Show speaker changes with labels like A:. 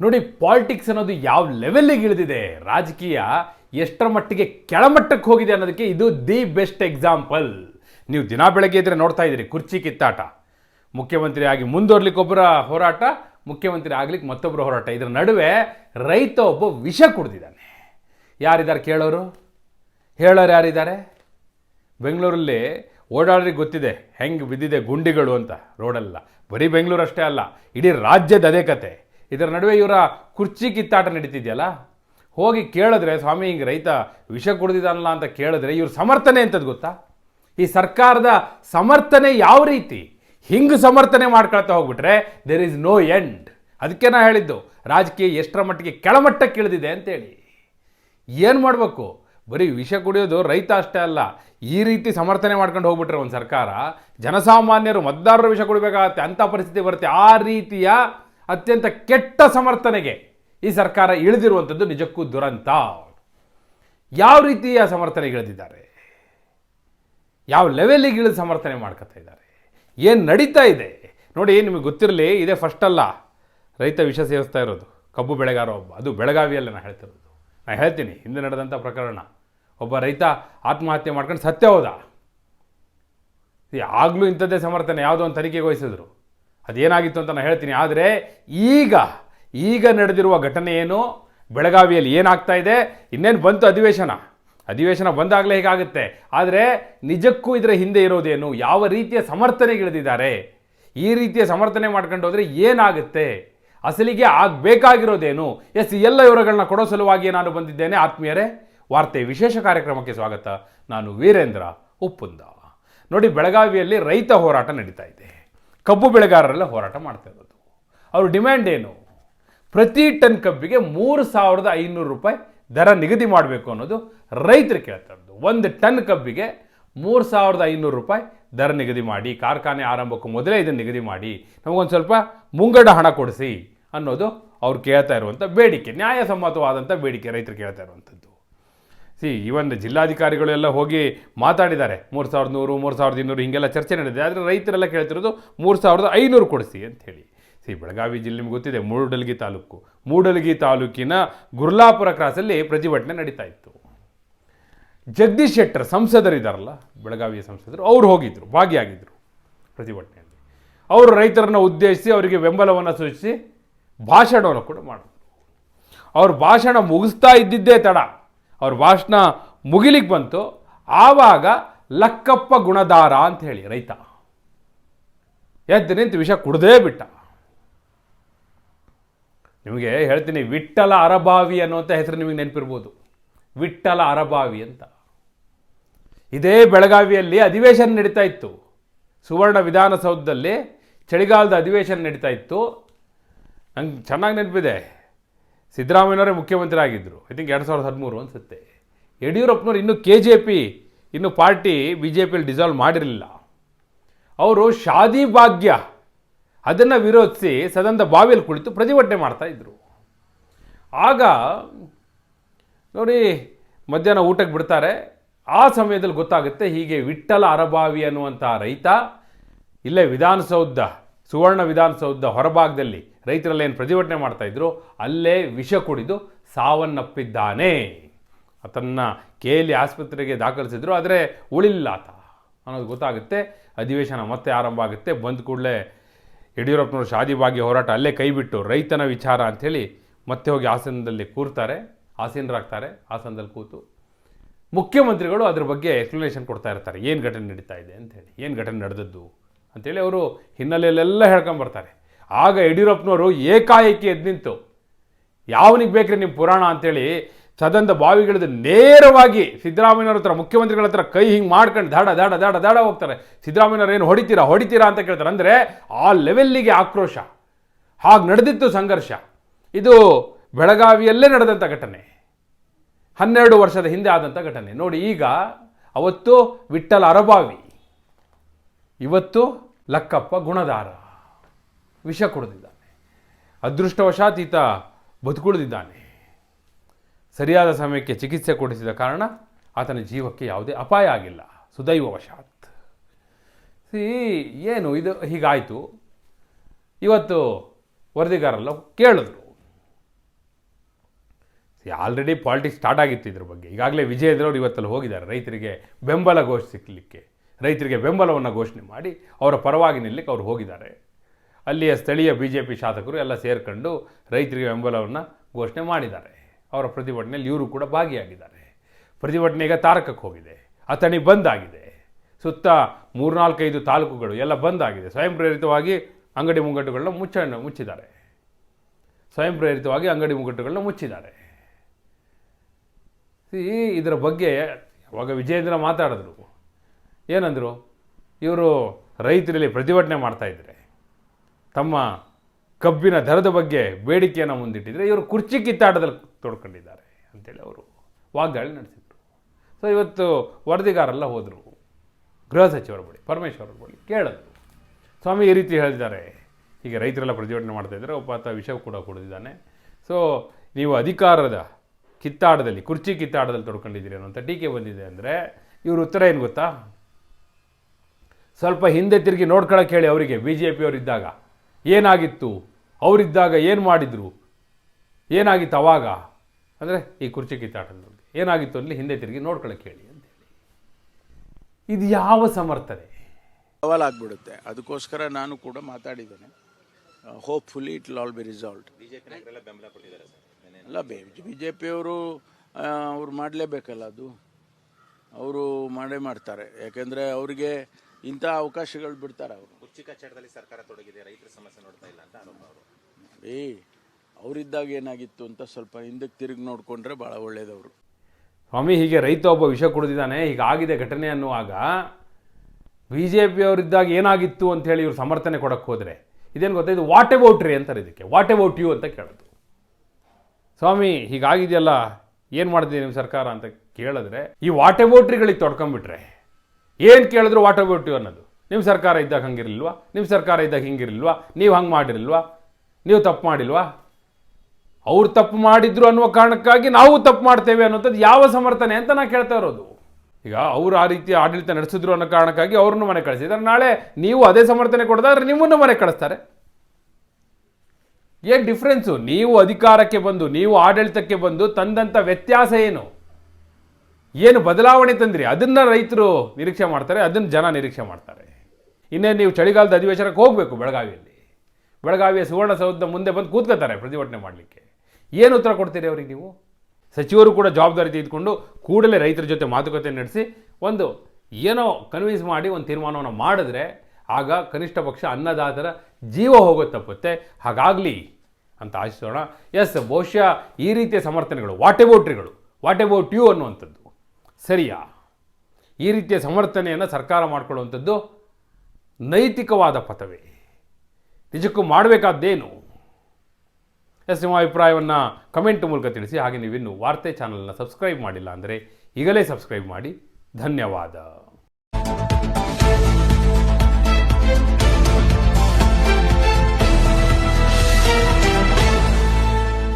A: ನೋಡಿ ಪಾಲಿಟಿಕ್ಸ್ ಅನ್ನೋದು ಯಾವ ಲೆವೆಲ್ಲಿಗೆ ಇಳಿದಿದೆ? ರಾಜಕೀಯ ಎಷ್ಟರ ಮಟ್ಟಿಗೆ ಕೆಳಮಟ್ಟಕ್ಕೆ ಹೋಗಿದೆ ಅನ್ನೋದಕ್ಕೆ ಇದು ದಿ ಬೆಸ್ಟ್ ಎಕ್ಸಾಂಪಲ್ ನೀವು ದಿನ ಬೆಳಗ್ಗೆ ಇದ್ರೆ ನೋಡ್ತಾ ಇದ್ದೀರಿ, ಕುರ್ಚಿ ಕಿತ್ತಾಟ. ಮುಖ್ಯಮಂತ್ರಿ ಆಗಿ ಮುಂದುವರ್ಲಿಕ್ಕೆ ಒಬ್ಬರ ಹೋರಾಟ, ಮುಖ್ಯಮಂತ್ರಿ ಆಗ್ಲಿಕ್ಕೆ ಮತ್ತೊಬ್ಬರ ಹೋರಾಟ. ಇದರ ನಡುವೆ ರೈತ ಒಬ್ಬ ವಿಷ ಕುಡ್ದಿದ್ದಾನೆ. ಯಾರಿದ್ದಾರೆ ಕೇಳೋರು? ಹೇಳೋರು ಯಾರಿದ್ದಾರೆ? ಬೆಂಗಳೂರಲ್ಲಿ ಓಡಾಡ್ರಿಗೆ ಗೊತ್ತಿದೆ, ಹೆಂಗೆ ಬಿದ್ದಿದೆ ಗುಂಡಿಗಳು ಅಂತ ರೋಡಲ್ಲ. ಬರೀ ಬೆಂಗಳೂರು ಅಷ್ಟೇ ಅಲ್ಲ, ಇಡೀ ರಾಜ್ಯದ ಅದೇ ಕತೆ. ಇದರ ನಡುವೆ ಇವರ ಕುರ್ಚಿ ಕಿತ್ತಾಟ ನಡೀತಿದೆಯಲ್ಲ? ಹೋಗಿ ಕೇಳಿದ್ರೆ ಸ್ವಾಮಿ ಹಿಂಗೆ ರೈತ ವಿಷ ಕುಡಿದಿದ್ದಾನಲ್ಲ ಅಂತ ಕೇಳಿದ್ರೆ ಇವ್ರ ಸಮರ್ಥನೆ ಅಂತದ್ದು ಗೊತ್ತಾ? ಈ ಸರ್ಕಾರದ ಸಮರ್ಥನೆ ಯಾವ ರೀತಿ? ಹಿಂಗೆ ಸಮರ್ಥನೆ ಮಾಡ್ಕೊಳ್ತಾ ಹೋಗ್ಬಿಟ್ರೆ ದೇರ್ ಈಸ್ ನೋ ಎಂಡ್ ಅದಕ್ಕೆ ನಾ ಹೇಳಿದ್ದು, ರಾಜಕೀಯ ಎಷ್ಟರ ಮಟ್ಟಿಗೆ ಕೆಳಮಟ್ಟಕ್ಕೆ ಇಳಿದಿದೆ ಅಂತೇಳಿ. ಏನು ಮಾಡಬೇಕು? ಬರೀ ವಿಷ ಕುಡಿಯೋದು ರೈತ ಅಷ್ಟೇ ಅಲ್ಲ, ಈ ರೀತಿ ಸಮರ್ಥನೆ ಮಾಡ್ಕೊಂಡು ಹೋಗ್ಬಿಟ್ರೆ ಒಂದು ಸರ್ಕಾರ, ಜನಸಾಮಾನ್ಯರು ಮತದಾರರು ವಿಷ ಕುಡಿಬೇಕಾಗತ್ತೆ ಅಂಥ ಪರಿಸ್ಥಿತಿ ಬರುತ್ತೆ. ಆ ರೀತಿಯ ಅತ್ಯಂತ ಕೆಟ್ಟ ಸಮರ್ಥನೆಗೆ ಈ ಸರ್ಕಾರ ಇಳಿದಿರುವಂಥದ್ದು ನಿಜಕ್ಕೂ ದುರಂತ. ಯಾವ ರೀತಿಯ ಸಮರ್ಥನೆ ಇಳಿದಿದ್ದಾರೆ? ಯಾವ ಲೆವೆಲಿಗೆ ಇಳಿದು ಸಮರ್ಥನೆ ಮಾಡ್ಕೋತಾ ಇದ್ದಾರೆ? ಏನು ನಡೀತಾ ಇದೆ? ನೋಡಿ, ನಿಮಗೆ ಗೊತ್ತಿರಲಿ, ಇದೇ ಫಸ್ಟ್ ಅಲ್ಲ. ರೈತ ವಿಷ ಸೇವಿಸ್ತಾ ಇರೋದು. ಕಬ್ಬು ಬೆಳೆಗಾರ ಒಬ್ಬ. ಅದು ಬೆಳಗಾವಿಯಲ್ಲಿ ನಾನು ಹೇಳ್ತಿರೋದು. ನಾನು ಹೇಳ್ತೀನಿ, ಹಿಂದೆ ನಡೆದಂಥ ಪ್ರಕರಣ. ಒಬ್ಬ ರೈತ ಆತ್ಮಹತ್ಯೆ ಮಾಡ್ಕೊಂಡು ಸತ್ಯ ಹೋದ. ಆಗಲೂ ಇಂಥದ್ದೇ ಸಮರ್ಥನೆ. ಯಾವುದೋ ಒಂದು ತನಿಖೆಗೆ ವಹಿಸಿದ್ರು ಅದೇನಾಗಿತ್ತು ಅಂತ ನಾನು ಹೇಳ್ತೀನಿ. ಆದರೆ ಈಗ ಈಗ ನಡೆದಿರುವ ಘಟನೆ ಏನು? ಬೆಳಗಾವಿಯಲ್ಲಿ ಏನಾಗ್ತಾ ಇದೆ? ಇನ್ನೇನು ಬಂತು ಅಧಿವೇಶನ? ಅಧಿವೇಶನ ಬಂದಾಗಲೇ ಹೇಗಾಗುತ್ತೆ. ಆದರೆ ನಿಜಕ್ಕೂ ಇದರ ಹಿಂದೆ ಇರೋದೇನು? ಯಾವ ರೀತಿಯ ಸಮರ್ಥನೆಗಿಳಿದಿದ್ದಾರೆ? ಈ ರೀತಿಯ ಸಮರ್ಥನೆ ಮಾಡ್ಕೊಂಡು ಹೋದರೆ ಏನಾಗುತ್ತೆ? ಅಸಲಿಗೆ ಆಗಬೇಕಾಗಿರೋದೇನು? ಎಸ್ ಎಲ್ಲ ವಿವರಗಳನ್ನ ಕೊಡೋ ಸಲುವಾಗಿ ನಾನು ಬಂದಿದ್ದೇನೆ. ಆತ್ಮೀಯರೇ, ವಾರ್ತೆ ವಿಶೇಷ ಕಾರ್ಯಕ್ರಮಕ್ಕೆ ಸ್ವಾಗತ. ನಾನು ವೀರೇಂದ್ರ ಉಪ್ಪುಂದ. ನೋಡಿ, ಬೆಳಗಾವಿಯಲ್ಲಿ ರೈತ ಹೋರಾಟ ನಡೀತಾ ಇದೆ. ಕಬ್ಬು ಬೆಳೆಗಾರರೆಲ್ಲ ಹೋರಾಟ ಮಾಡ್ತಾ ಇರೋದು. ಅವ್ರ ಡಿಮ್ಯಾಂಡ್ ಏನು? ಪ್ರತಿ ಟನ್ ಕಬ್ಬಿಗೆ ಮೂರು ಸಾವಿರದ ಐನೂರು ರೂಪಾಯಿ ದರ ನಿಗದಿ ಮಾಡಬೇಕು ಅನ್ನೋದು ರೈತರು ಕೇಳ್ತಾ ಇರೋದು. ಒಂದು ಟನ್ ಕಬ್ಬಿಗೆ ಮೂರು ಸಾವಿರದ ಐನೂರು ರೂಪಾಯಿ ದರ ನಿಗದಿ ಮಾಡಿ, ಕಾರ್ಖಾನೆ ಆರಂಭಕ್ಕೂ ಮೊದಲೇ ಇದನ್ನು ನಿಗದಿ ಮಾಡಿ, ನಮಗೊಂದು ಸ್ವಲ್ಪ ಮುಂಗಡ ಹಣ ಕೊಡಿಸಿ ಅನ್ನೋದು ಅವ್ರು ಕೇಳ್ತಾ ಇರುವಂಥ ಬೇಡಿಕೆ ನ್ಯಾಯಸಮ್ಮತವಾದಂಥ ಬೇಡಿಕೆ ರೈತರು ಕೇಳ್ತಾ ಇರುವಂಥದ್ದು ಸಿ ಈವನ್ ಜಿಲ್ಲಾಧಿಕಾರಿಗಳು ಎಲ್ಲ ಹೋಗಿ ಮಾತಾಡಿದ್ದಾರೆ. ಮೂರು ಸಾವಿರದ ನೂರು, ಮೂರು ಸಾವಿರದ ಇನ್ನೂರು ಹೀಗೆಲ್ಲ ಚರ್ಚೆ ನಡೆದಿದೆ. ಆದರೆ ರೈತರೆಲ್ಲ ಕೇಳ್ತಿರೋದು ಮೂರು ಸಾವಿರದ ಐನೂರು ಕೊಡಿಸಿ ಅಂತ ಹೇಳಿ. ಸಿ, ಬೆಳಗಾವಿ ಜಿಲ್ಲೆ ನಿಮ್ಗೆ ಗೊತ್ತಿದೆ, ಮೂಡಲಗಿ ತಾಲೂಕು. ಮೂಡಲಗಿ ತಾಲೂಕಿನ ಗುರ್ಲಾಪುರ ಕ್ರಾಸಲ್ಲಿ ಪ್ರತಿಭಟನೆ ನಡೀತಾ ಇತ್ತು. ಜಗದೀಶ್ ಶೆಟ್ಟರ್ ಸಂಸದರಿದ್ದಾರಲ್ಲ ಬೆಳಗಾವಿಯ ಸಂಸದರು, ಅವ್ರು ಹೋಗಿದ್ದರು ಭಾಗಿಯಾಗಿದ್ದರು ಪ್ರತಿಭಟನೆಯಲ್ಲಿ. ಅವರು ರೈತರನ್ನು ಉದ್ದೇಶಿಸಿ ಅವರಿಗೆ ಬೆಂಬಲವನ್ನು ಸೂಚಿಸಿ ಭಾಷಣವನ್ನು ಕೂಡ ಮಾಡಿದ್ರು. ಅವ್ರ ಭಾಷಣ ಮುಗಿಸ್ತಾ ಇದ್ದಿದ್ದೇ ತಡ. ಅವ್ರ ಭಾಷಣ ಮುಗಿಲಿಕ್ಕೆ ಬಂತು. ಆವಾಗ ಲಕ್ಕಪ್ಪ ಗುಣದಾರ ಅಂತ ಹೇಳಿ ರೈತ. ಎದ್ದು ನಿಂತು ವಿಷ ಕುಡ್ದೇ ಬಿಟ್ಟ. ನಿಮಗೆ ಹೇಳ್ತೀನಿ ವಿಠಲ ಅರಬಾವಿ ಅನ್ನುವಂಥ ಹೆಸರು ನಿಮಗೆ ನೆನಪಿರ್ಬೋದು. ವಿಠಲ ಅರಬಾವಿ ಅಂತ. ಇದೇ ಬೆಳಗಾವಿಯಲ್ಲಿ ಅಧಿವೇಶನ ನಡೀತಾ ಇತ್ತು. ಸುವರ್ಣ ವಿಧಾನಸೌಧದಲ್ಲಿ ಚಳಿಗಾಲದ ಅಧಿವೇಶನ ನಡೀತಾ ಇತ್ತು. ನಂಗೆ ಚೆನ್ನಾಗಿ ನೆನಪಿದೆ. ಸಿದ್ದರಾಮಯ್ಯನವರೇ ಮುಖ್ಯಮಂತ್ರಿ ಆಗಿದ್ದರು ಐ ಥಿಂಕ್ ಎರಡು ಸಾವಿರದ ಹದಿಮೂರು ಅನಿಸುತ್ತೆ. ಯಡಿಯೂರಪ್ಪನವ್ರು ಇನ್ನೂ ಕೆ ಜೆ ಪಿ ಇನ್ನೂ ಪಾರ್ಟಿ ಬಿ ಜೆ ಪಿಯಲ್ಲಿ ಡಿಸಾಲ್ವ್ ಮಾಡಿರಲಿಲ್ಲ. ಅವರು ಶಾದಿ ಭಾಗ್ಯ ಅದನ್ನು ವಿರೋಧಿಸಿ ಸದನದ ಬಾವಿಯಲ್ಲಿ ಕುಳಿತು ಪ್ರತಿಭಟನೆ ಮಾಡ್ತಾಯಿದ್ರು ಆಗ ನೋಡಿ ಮಧ್ಯಾಹ್ನ ಊಟಕ್ಕೆ ಬಿಡ್ತಾರೆ. ಆ ಸಮಯದಲ್ಲಿ ಗೊತ್ತಾಗುತ್ತೆ ಹೀಗೆ ವಿಠಲ ಅರಬಾವಿ ಅನ್ನುವಂಥ ರೈತ ಇಲ್ಲೇ ವಿಧಾನಸೌಧ, ಸುವರ್ಣ ವಿಧಾನಸೌಧ ಹೊರಭಾಗದಲ್ಲಿ ರೈತರೆಲ್ಲ ಏನು ಪ್ರತಿಭಟನೆ ಮಾಡ್ತಾಯಿದ್ರು ಅಲ್ಲೇ ವಿಷ ಕುಡಿದು ಸಾವನ್ನಪ್ಪಿದ್ದಾನೆ. ಆತನ್ನ ಕೆ ಆಸ್ಪತ್ರೆಗೆ ದಾಖಲಿಸಿದ್ರು, ಆದರೆ ಉಳಿಲ್ಲ ಆತ ಅನ್ನೋದು ಗೊತ್ತಾಗುತ್ತೆ. ಅಧಿವೇಶನ ಮತ್ತೆ ಆರಂಭ ಆಗುತ್ತೆ. ಬಂದ ಕೂಡಲೇ ಯಡಿಯೂರಪ್ಪನವರು ಶಾದಿ ಭಾಗ್ಯ ಹೋರಾಟ ಅಲ್ಲೇ ಕೈಬಿಟ್ಟು ರೈತನ ವಿಚಾರ ಅಂಥೇಳಿ ಮತ್ತೆ ಹೋಗಿ ಆಸನದಲ್ಲಿ ಕೂರ್ತಾರೆ ಆಸೀನರಾಗ್ತಾರೆ ಆಸನದಲ್ಲಿ ಕೂತು ಮುಖ್ಯಮಂತ್ರಿಗಳು ಅದ್ರ ಬಗ್ಗೆ ಎಕ್ಸ್ಪ್ಲನೇಷನ್ ಕೊಡ್ತಾ ಇರ್ತಾರೆ. ಏನು ಘಟನೆ ನಡೀತಾ ಇದೆ ಅಂತೇಳಿ ಏನು ಘಟನೆ ನಡೆದದ್ದು ಅಂಥೇಳಿ ಅವರು ಹಿನ್ನೆಲೆಯಲ್ಲೆಲ್ಲ ಹೇಳ್ಕೊಂಬರ್ತಾರೆ. ಆಗ ಯಡಿಯೂರಪ್ಪನವರು ಏಕಾಏಕಿ ಎದ್ದು ನಿಂತು, ಯಾವನಿಗೆ ಬೇಕ್ರಿ ನಿಮ್ಮ ಪುರಾಣ? ಅಂತೇಳಿ ಸದನದ ಬಾವಿಗಿಳಿದು ನೇರವಾಗಿ ಸಿದ್ದರಾಮಯ್ಯವ್ರ ಹತ್ರ, ಮುಖ್ಯಮಂತ್ರಿಗಳ ಹತ್ರ ಕೈ ಹಿಂಗೆ ಮಾಡ್ಕೊಂಡು ದಾಡ ದಾಡ ದಾಡ ದಾಡ ಹೋಗ್ತಾರೆ. ಸಿದ್ದರಾಮಯ್ಯವ್ರು ಏನು ಹೊಡಿತೀರಾ ಹೊಡಿತೀರಾ ಅಂತ ಕೇಳ್ತಾರೆ. ಅಂದರೆ ಆ ಲೆವೆಲ್ಲಿಗೆ ಆಕ್ರೋಶ, ಹಾಗೆ ನಡೆದಿತ್ತು ಸಂಘರ್ಷ. ಇದು ಬೆಳಗಾವಿಯಲ್ಲೇ ನಡೆದಂಥ ಘಟನೆ, ಹನ್ನೆರಡು ವರ್ಷದ ಹಿಂದೆ ಆದಂಥ ಘಟನೆ. ನೋಡಿ, ಈಗ ಅವತ್ತು ವಿಠ್ಠಲ ಅರಬಾವಿ, ಇವತ್ತು ಲಕ್ಕಪ್ಪ ಗುಣದಾರ. ವಿಷ ಕುಡಿದಿದ್ದಾನೆ. ಅದೃಷ್ಟವಶಾತ್ ಈತ ಬದುಕುಳಿದಿದ್ದಾನೆ. ಸರಿಯಾದ ಸಮಯಕ್ಕೆ ಚಿಕಿತ್ಸೆ ಕೊಡಿಸಿದ ಕಾರಣ ಆತನ ಜೀವಕ್ಕೆ ಯಾವುದೇ ಅಪಾಯ ಆಗಿಲ್ಲ. ಸುದೈವವಶಾತ್. ಸಿ, ಏನು ಇದು? ಹೀಗಾಯಿತು. ಇವತ್ತು ವರದಿಗಾರಲ್ಲ ಕೇಳಿದ್ರು. ಆಲ್ರೆಡಿ ಪಾಲಿಟಿಕ್ಸ್ ಸ್ಟಾರ್ಟ್ ಆಗಿತ್ತು ಇದ್ರ ಬಗ್ಗೆ. ಈಗಾಗಲೇ ವಿಜಯೇಂದ್ರ ಅವರು ಇವತ್ತಲ್ಲಿ ಹೋಗಿದ್ದಾರೆ. ರೈತರಿಗೆ ಬೆಂಬಲ ಘೋಷಿಸಲಿಕ್ಕೆ, ರೈತರಿಗೆ ಬೆಂಬಲವನ್ನು ಘೋಷಣೆ ಮಾಡಿ ಅವರ ಪರವಾಗಿ ನಿಲ್ಲಕ್ಕೆ ಅವರು ಹೋಗಿದ್ದಾರೆ. ಅಲ್ಲಿಯ ಸ್ಥಳೀಯ ಬಿ ಜೆ ಪಿ ಶಾಸಕರು ಎಲ್ಲ ಸೇರಿಕೊಂಡು ರೈತರಿಗೆ ಬೆಂಬಲವನ್ನು ಘೋಷಣೆ ಮಾಡಿದ್ದಾರೆ. ಅವರ ಪ್ರತಿಭಟನೆಯಲ್ಲಿ ಇವರು ಕೂಡ ಭಾಗಿಯಾಗಿದ್ದಾರೆ. ಪ್ರತಿಭಟನೆ ಈಗ ತಾರಕಕ್ಕೆ ಹೋಗಿದೆ. ಅಥಣಿ ಬಂದ್ ಆಗಿದೆ. ಸುತ್ತ ಮೂರ್ನಾಲ್ಕೈದು ತಾಲೂಕುಗಳು ಎಲ್ಲ ಬಂದ್ ಆಗಿದೆ. ಸ್ವಯಂ ಪ್ರೇರಿತವಾಗಿ ಅಂಗಡಿ ಮುಂಗಟ್ಟುಗಳನ್ನ ಮುಚ್ಚ ಮುಚ್ಚಿದ್ದಾರೆ. ಸ್ವಯಂ ಪ್ರೇರಿತವಾಗಿ ಅಂಗಡಿ ಮುಂಗಟ್ಟುಗಳನ್ನ ಮುಚ್ಚಿದ್ದಾರೆ. ಈ ಇದರ ಬಗ್ಗೆ ಅವಾಗ ವಿಜಯೇಂದ್ರ ಮಾತಾಡಿದ್ರು. ಏನಂದರು, ಇವರು ರೈತರಲ್ಲಿ ಪ್ರತಿಭಟನೆ ಮಾಡ್ತಾ ಇದ್ದಾರೆ ತಮ್ಮ ಕಬ್ಬಿನ ದರದ ಬಗ್ಗೆ ಬೇಡಿಕೆಯನ್ನು ಮುಂದಿಟ್ಟಿದ್ರೆ ಇವರು ಕುರ್ಚಿ ಕಿತ್ತಾಟದಲ್ಲಿ ತೊಡ್ಕೊಂಡಿದ್ದಾರೆ ಅಂತೇಳಿ ಅವರು ವಾಗ್ದಾಳಿ ನಡೆಸಿದ್ರು. ಸೊ ಇವತ್ತು ವರದಿಗಾರೆಲ್ಲ ಹೋದರು. ಗೃಹ ಸಚಿವರ ಬಳಿ ಪರಮೇಶ್ವರ ಬಳಿ ಕೇಳಿದ್ರು. ಸ್ವಾಮಿ ಈ ರೀತಿ ಹೇಳಿದ್ದಾರೆ. ಈಗ ರೈತರೆಲ್ಲ ಪ್ರತಿಭಟನೆ ಮಾಡ್ತಾ ಇದ್ದಾರೆ ಒಬ್ಬ ಆತ ವಿಷ ಕೂಡ ಕುಡಿದಿದ್ದಾನೆ. ಸೊ ನೀವು ಅಧಿಕಾರದ ಕಿತ್ತಾಡದಲ್ಲಿ ಕುರ್ಚಿ ಕಿತ್ತಾಟದಲ್ಲಿ ತೊಡ್ಕೊಂಡಿದ್ದೀರಿ ಅನ್ನೋಂಥ ಟೀಕೆ ಬಂದಿದೆ ಅಂದರೆ ಇವ್ರ ಉತ್ತರ ಏನು ಗೊತ್ತಾ? ಸ್ವಲ್ಪ ಹಿಂದೆ ತಿರುಗಿ ನೋಡ್ಕೊಳಕ್ಕೆ ಹೇಳಿ ಅವರಿಗೆ ಬಿ ಜೆ ಪಿಯವರಿದ್ದಾಗ ಏನಾಗಿತ್ತು? ಅವರಿದ್ದಾಗ ಏನು ಮಾಡಿದರು? ಏನಾಗಿತ್ತು ಅವಾಗ? ಅಂದರೆ ಈ ಕುರ್ಚಿ ಕಿತ್ತಾಟದಲ್ಲಿ ಏನಾಗಿತ್ತು ಅಲ್ಲಿ? ಹಿಂದೆ ತಿರುಗಿ ನೋಡ್ಕೊಳಕ್ಕೆ ಹೇಳಿ ಅಂತೇಳಿ ಇದು ಯಾವ ಸಮರ್ಥನೆ?
B: ಸವಾಲಾಗ್ಬಿಡುತ್ತೆ ಅದಕ್ಕೋಸ್ಕರ ನಾನು ಕೂಡ ಮಾತಾಡಿದ್ದೇನೆ. Hopefully it all be resolved ಅಲ್ಲ ಬಿ ಜೆ ಪಿಯವರು ಅವ್ರು ಮಾಡಲೇಬೇಕಲ್ಲ ಅದು. ಅವರು ಮಾಡೇ ಮಾಡ್ತಾರೆ. ಯಾಕೆಂದರೆ ಅವರಿಗೆ ಇಂಥ ಅವಕಾಶಗಳು ಬಿಡ್ತಾರೆ ಅವರು.
C: ಕುರ್ಚಿ ಕಚ್ಚಾಟದಲ್ಲಿ ಸರ್ಕಾರ ತೊಡಗಿದೆ ರೈತರ ಸಮಸ್ಯೆ ನೋಡ್ತಾ ಇಲ್ಲ ಅಂತ ಆರೋಪ ಅವರು.
B: ಏ ಅವರಿದ್ದಾಗ ಏನಾಗಿತ್ತು ಅಂತ ಸ್ವಲ್ಪ ಹಿಂದಕ್ಕೆ ತಿರುಗಿ ನೋಡಿಕೊಂಡ್ರೆ ಭಾಳ ಒಳ್ಳೆಯದವರು
A: ಸ್ವಾಮಿ ಹೀಗೆ ರೈತ ಒಬ್ಬ ವಿಷ ಕುಡಿದಿದ್ದಾನೆ ಆಗಿದೆ ಘಟನೆ ಅನ್ನುವಾಗ ಬಿ ಜೆ ಪಿಯವರಿದ್ದಾಗ ಏನಾಗಿತ್ತು ಅಂತ ಹೇಳಿ ಇವ್ರು ಸಮರ್ಥನೆ ಕೊಡಕ್ಕೆ ಹೋದರೆ ಇದೇನು ಗೊತ್ತಾ? ಇದು ವಾಟ್ ಅಬೌಟ್ ರೀ ಅಂತಾರೆ ಇದಕ್ಕೆ. ವಾಟ್ ಅಬೌಟ್ ಯು ಅಂತ ಕೇಳೋದು. ಸ್ವಾಮಿ ಹೀಗಾಗಿದೆಯಲ್ಲ ಏನು ಮಾಡಿದೆ ನಿಮ್ಮ ಸರ್ಕಾರ ಅಂತ ಕೇಳಿದ್ರೆ ಈ ವಾಟ್ ಅಬೌಟ್ರಿಗಳಿಗೆ ತೊಡ್ಕೊಂಬಿಟ್ರೆ ಏನು ಕೇಳಿದ್ರು ವಾಟ್ ಅಬೌಟ್ ಯು ಅನ್ನೋದು. ನಿಮ್ಮ ಸರ್ಕಾರ ಇದ್ದಾಗ ಹಂಗಿರಲಿಲ್ವಾ? ನಿಮ್ಮ ಸರ್ಕಾರ ಇದ್ದಾಗ ಹಿಂಗಿರಲಿಲ್ವಾ? ನೀವು ಹಂಗೆ ಮಾಡಿರಲ್ವಾ ನೀವು ತಪ್ಪು ಮಾಡಿಲ್ವಾ? ಅವ್ರು ತಪ್ಪು ಮಾಡಿದ್ರು ಅನ್ನುವ ಕಾರಣಕ್ಕಾಗಿ ನಾವು ತಪ್ಪು ಮಾಡ್ತೇವೆ ಅನ್ನೋಂಥದ್ದು ಯಾವ ಸಮರ್ಥನೆ ಅಂತ ನಾನು ಕೇಳ್ತಾ ಇರೋದು. ಈಗ ಅವ್ರು ಆ ರೀತಿ ಆಡಳಿತ ನಡೆಸಿದ್ರು ಅನ್ನೋ ಕಾರಣಕ್ಕಾಗಿ ಅವ್ರನ್ನೂ ಮನೆ ಕಳಿಸಿದ್ದಾರೆ ನಾಳೆ ನೀವು ಅದೇ ಸಮರ್ಥನೆ ಕೊಡದಾದ್ರೆ ನಿಮ್ಮನ್ನು ಮನೆ ಕಳಿಸ್ತಾರೆ. ಏನು ಡಿಫ್ರೆನ್ಸು ನೀವು ಅಧಿಕಾರಕ್ಕೆ ಬಂದು, ನೀವು ಆಡಳಿತಕ್ಕೆ ಬಂದು ತಂದಂಥ ವ್ಯತ್ಯಾಸ ಏನು? ಏನು ಬದಲಾವಣೆ ತಂದ್ರಿ? ಅದನ್ನು ರೈತರು ನಿರೀಕ್ಷೆ ಮಾಡ್ತಾರೆ, ಅದನ್ನು ಜನ ನಿರೀಕ್ಷೆ ಮಾಡ್ತಾರೆ. ಇನ್ನೇನು ನೀವು ಚಳಿಗಾಲದ ಅಧಿವೇಶನಕ್ಕೆ ಹೋಗಬೇಕು ಬೆಳಗಾವಿಯಲ್ಲಿ. ಬೆಳಗಾವಿಯ ಸುವರ್ಣಸೌಧದ ಮುಂದೆ ಬಂದು ಕೂತ್ಕೋತಾರೆ ಪ್ರತಿಭಟನೆ ಮಾಡಲಿಕ್ಕೆ. ಏನು ಉತ್ತರ ಕೊಡ್ತೀರಿ ಅವ್ರಿಗೆ ನೀವು? ಸಚಿವರು ಕೂಡ ಜವಾಬ್ದಾರಿ ತೆಗೆದುಕೊಂಡು ಕೂಡಲೇ ರೈತರ ಜೊತೆ ಮಾತುಕತೆ ನಡೆಸಿ ಒಂದು ಏನೋ ಕನ್ವಿನ್ಸ್ ಮಾಡಿ ಒಂದು ತೀರ್ಮಾನವನ್ನು ಮಾಡಿದ್ರೆ ಆಗ ಕನಿಷ್ಠ ಪಕ್ಷ ಅನ್ನದಾತರ ಜೀವ ಹೋಗೋದು ತಪ್ಪುತ್ತೆ. ಹಾಗಾಗಲಿ ಅಂತ ಆಶಿಸೋಣ. ಎಸ್, ಬಹುಶಃ ಈ ರೀತಿಯ ಸಮರ್ಥನೆಗಳು, ವಾಟ್ ಎಬೌಟ್ರಿಗಳು ವಾಟ್ ಎಬೌಟ್ ಯು ಅನ್ನುವಂಥದ್ದು. ಸರಿಯಾ? ಈ ರೀತಿಯ ಸಮರ್ಥನೆಯನ್ನು ಸರ್ಕಾರ ಮಾಡಿಕೊಳ್ಳುವಂಥದ್ದು ನೈತಿಕವಾದ ಪಥವೇ. ನಿಜಕ್ಕೂ ಮಾಡಬೇಕಾದ್ದೇನು? ಎಸ್ ನಿಮ್ಮ ಅಭಿಪ್ರಾಯವನ್ನು ಕಮೆಂಟ್ ಮೂಲಕ ತಿಳಿಸಿ, ಹಾಗೆ ನೀವಿನ್ನು ವಾರ್ತೆ ಚಾನಲ್ನ ಸಬ್ಸ್ಕ್ರೈಬ್ ಮಾಡಿಲ್ಲ ಅಂದರೆ ಈಗಲೇ ಸಬ್ಸ್ಕ್ರೈಬ್ ಮಾಡಿ. ಧನ್ಯವಾದ.